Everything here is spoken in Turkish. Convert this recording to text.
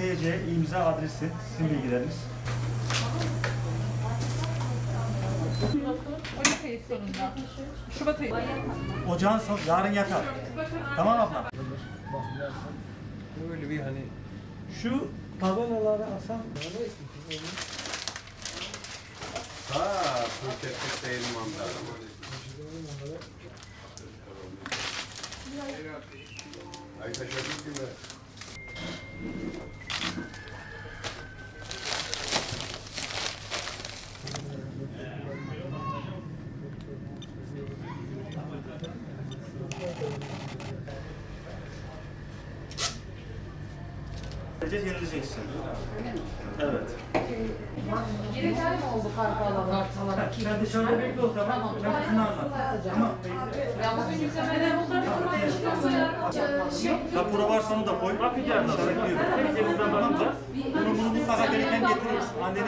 TC, imza adresi, sizin bilgileriniz. Ocak ayı sonunda. Şubat ayı. Ocağın son, yarın yatar. Tamam abla. Böyle bir hani Şu tabelaları alsam Ha, Phuket değil manzara. Ay taşıdık gibi. Vereceğiz, yenileceksin. Evet. Yeter mi oldu kartı alalım? Sen dışarıda bekle o zaman. Ben şunu anlat. Ama rapora varsa onu da koy. Bakacağız. Bunu bunu mutlaka gereken getiririz. Anneni